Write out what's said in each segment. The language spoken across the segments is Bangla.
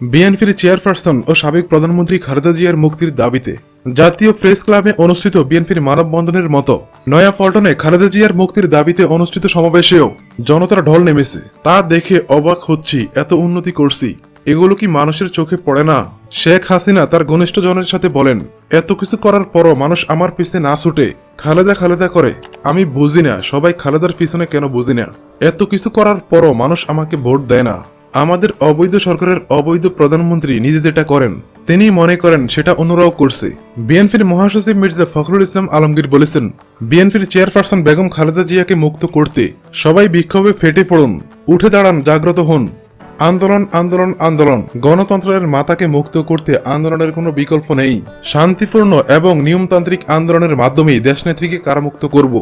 বিএনপির চেয়ারপারসন ও সাবেক প্রধানমন্ত্রী খালেদা জিয়ার মুক্তির দাবিতে জাতীয় প্রেস ক্লাবে অনুষ্ঠিত বিএনপির মানববন্ধনের মতো নয়া পল্টনে খালেদা জিয়ার মুক্তির দাবিতে অনুষ্ঠিত সমাবেশেও জনতার ঢল নেমেছে। তা দেখে অবাক হচ্ছি, এত উন্নতি করছি। এগুলো কি মানুষের চোখে পড়ে না? শেখ হাসিনা তার ঘনিষ্ঠজনের সাথে বলেন, এত কিছু করার পরও মানুষ আমার পিছনে না ছুটে খালেদা খালেদা করে। আমি বুঝি না, সবাই খালেদার পিছনে কেন বুঝি না? এত কিছু করার পরও মানুষ আমাকে ভোট দেয় না। আমাদের অবৈধ সরকারের অবৈধ প্রধানমন্ত্রী নিজে যেটা করেন, তিনি মনে করেন সেটা অন্যরাও করছে। বিএনপির মহাসচিব মির্জা ফখরুল ইসলাম আলমগীর বলেছেন, বিএনপির চেয়ারপারসন বেগম খালেদা জিয়াকে মুক্ত করতে সবাই বিক্ষোভে ফেটে পড়ুন, উঠে দাঁড়ান, জাগ্রত হন। আন্দোলন আন্দোলন আন্দোলন। গণতন্ত্রের মাতাকে মুক্ত করতে আন্দোলনের কোনো বিকল্প নেই। শান্তিপূর্ণ এবং নিয়মতান্ত্রিক আন্দোলনের মাধ্যমেই দেশনেত্রীকে কারামুক্ত করব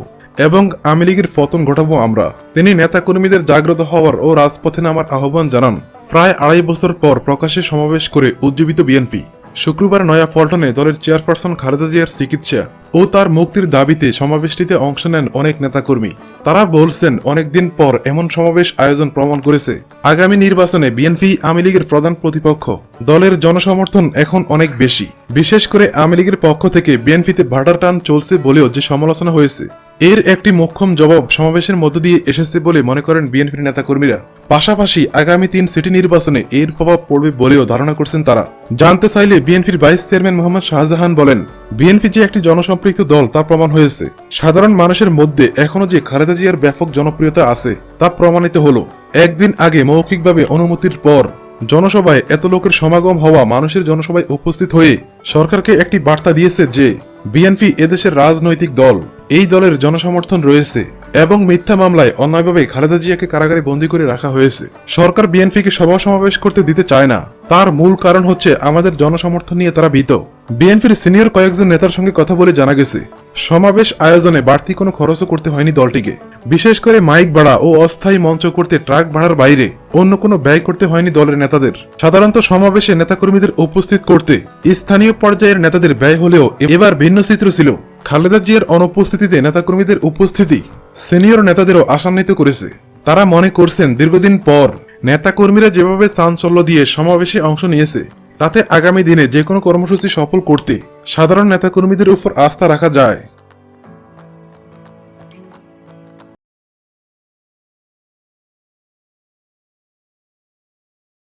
এবং আওয়ামী লীগের পতন ঘটাবো আমরা। তিনি নেতাকর্মীদের জাগ্রত হওয়ার ও রাজপথে নামার আহ্বান জানান। প্রায় আড়াই বছর পর প্রকাশ্যে সমাবেশ করে উজ্জীবিত বিএনপি। শুক্রবার নয়া পল্টনে দলের চেয়ারপারসন খালেদা জিয়ার চিকিৎসা ও তার মুক্তির দাবিতে সমাবেশটিতে অংশ নেন অনেক নেতাকর্মী। তারা বলছেন, অনেকদিন পর এমন সমাবেশ আয়োজন প্রমাণ করেছে। আগামী নির্বাচনে বিএনপি আওয়ামী লীগের প্রধান প্রতিপক্ষ। দলের জনসমর্থন এখন অনেক বেশি। বিশেষ করে আওয়ামী লীগের পক্ষ থেকে বিএনপিতে ভাটার টান চলছে বলেও যে সমালোচনা হয়েছে। এর একটি মোক্ষম জবাব সমাবেশের মধ্য দিয়ে এসেছে বলে মনে করেন বিএনপির নেতাকর্মীরা। পাশাপাশি আগামী তিন সিটি নির্বাচনে এর প্রভাব পড়বে বলেও ধারণা করছেন তারা। জানতে চাইলে বিএনপির ভাইস চেয়ারম্যান মোহাম্মদ শাহজাহান বলেন, বিএনপি যে একটি জনসম্পৃক্ত দল তা প্রমাণ হয়েছে। সাধারণ মানুষের মধ্যে এখনও যে খালেদা জিয়ার ব্যাপক জনপ্রিয়তা আছে, তা প্রমাণিত হলো। একদিন আগে মৌখিকভাবে অনুমতির পর জনসভায় এত লোকের সমাগম হওয়া মানুষের জনসভায় উপস্থিত হয়ে সরকারকে একটি বার্তা দিয়েছে যে, বিএনপি এদেশের রাজনৈতিক দল। এই দলের জনসমর্থন রয়েছে এবং মিথ্যা মামলায় অন্যায়ভাবে খালেদা জিয়াকে কারাগারে বন্দী করে রাখা হয়েছে। সরকার বিএনপিকে সভা সমাবেশ করতে দিতে চায় না। তার মূল কারণ হচ্ছে আমাদের জনসমর্থন নিয়ে তারা ভীত। বিএনপির সিনিয়র কয়েকজন নেতার সঙ্গে কথা বলে জানা গেছে, সমাবেশ আয়োজনে বাড়তি কোনো খরচও করতে হয়নি দলটিকে। বিশেষ করে মাইক ভাড়া ও অস্থায়ী মঞ্চ করতে ট্রাক ভাড়ার বাইরে অন্য কোনো ব্যয় করতে হয়নি দলের নেতাদের। সাধারণত সমাবেশে নেতাকর্মীদের উপস্থিত করতে স্থানীয় পর্যায়ের নেতাদের ব্যয় হলেও এবার ভিন্ন চিত্র ছিল। খালেদা জিয়ার অনুপস্থিতিতে নেতাকর্মীদের উপস্থিতি সিনিয়র নেতাদেরও আশান্বিত করেছে। তারা মনে করছেন দীর্ঘদিন পর নেতাকর্মীরা যেভাবে চাঞ্চল্য দিয়ে সমাবেশে অংশ নিয়েছে, তাতে আগামী দিনে যে কোনো কর্মসূচি সফল করতে সাধারণ নেতাকর্মীদের উপর আস্থা রাখা যায়।